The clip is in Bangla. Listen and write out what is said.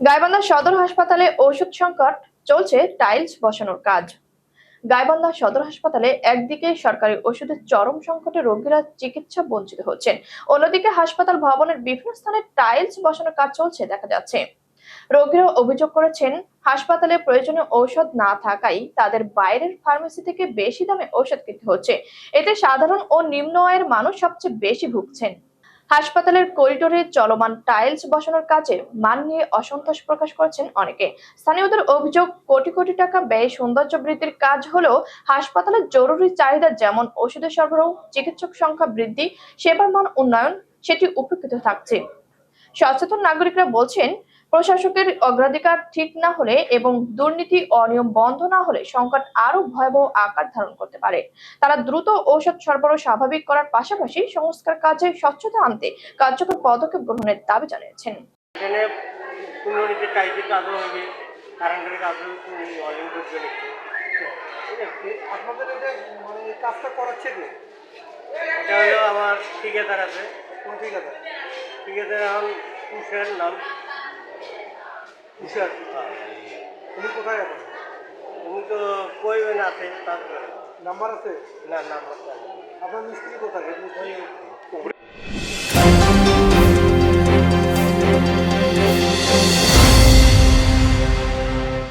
গাইবান্ধা সদর হাসপাতালে ওষুধ সংকট, চলছে টাইলস বসানোর কাজ। গাইবান্ধা সদর হাসপাতালে একদিকে সরকারি ওষুধের চরম সংকটে রোগীরা চিকিৎসা বঞ্চিত হচ্ছেন, অন্যদিকে হাসপাতাল ভবনের বিভিন্ন স্থানে টাইলস বসানোর কাজ চলছে দেখা যাচ্ছে। রোগীরা অভিযোগ করেছেন, হাসপাতালে প্রয়োজনীয় ঔষধ না থাকায় তাদের বাইরের ফার্মেসি থেকে বেশি দামে ঔষধ কিনতে হচ্ছে। এতে সাধারণ ও নিম্ন আয়ের মানুষ সবচেয়ে বেশি ভুগছেন। হাসপাতালের করিডোরে চলমান টাইলস বসানোর কাজে মান নিয়ে অসন্তোষ প্রকাশ করছেন অনেকে। স্থানীয়দের অভিযোগ, কোটি কোটি টাকা ব্যয় সৌন্দর্য বৃদ্ধির কাজ হলেও হাসপাতালের জরুরি চাহিদা যেমন ওষুধের সরবরাহ, চিকিৎসক সংখ্যা বৃদ্ধি, সেবার মান উন্নয়ন, সেটি উপেক্ষিত থাকছে। সচেতন নাগরিকরা বলছেন প্রশাসকের অগ্রাধিকার ঠিক না হলে এবং দুর্নীতি অনিয়ম বন্ধ না হলে সংকট আরও ভয়াবহ আকার ধারণ করতে পারে। তারা দ্রুত ঔষধ সরবরাহ স্বাভাবিক করার পাশাপাশি সংস্কার কাজে স্বচ্ছতা আনতে কার্যকর পদক্ষেপ গ্রহণের দাবি জানিয়েছেন। আপনাদের মানে এই কাজটা করাচ্ছে কে? এটা হলো আমার ঠিকাদার আছে। কোন ঠিকাদার? ঠিকাদার এখন তুষার নাম তুষার তুমি কোথায় আছেন উনি তো কইবেন আছে তারপরে। নাম্বার আছে? না নাম আপনার মিস্ত্রি কোথায়?